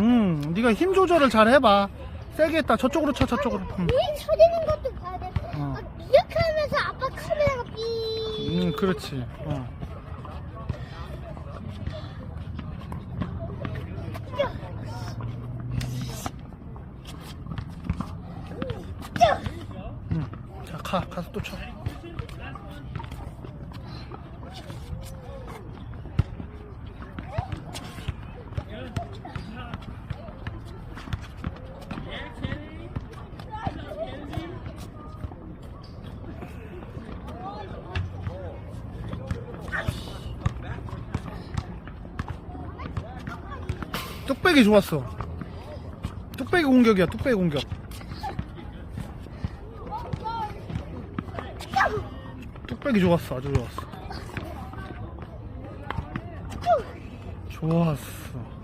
음, 네가 힘 조절을 잘 해봐. 세게 했다. 저쪽으로 쳐, 저쪽으로. 음, 윙 쳐지는 것도 봐야 돼. 어. 아, 이렇게 하면서 아빠 카메라가 삐. 음, 그렇지. 어. 음, 자, 가, 가서 또 쳐. 뚝배기 좋았어. 뚝배기 공격이야, 뚝배기 공격. 뚝배기 좋았어, 아주 좋았어. 좋았어.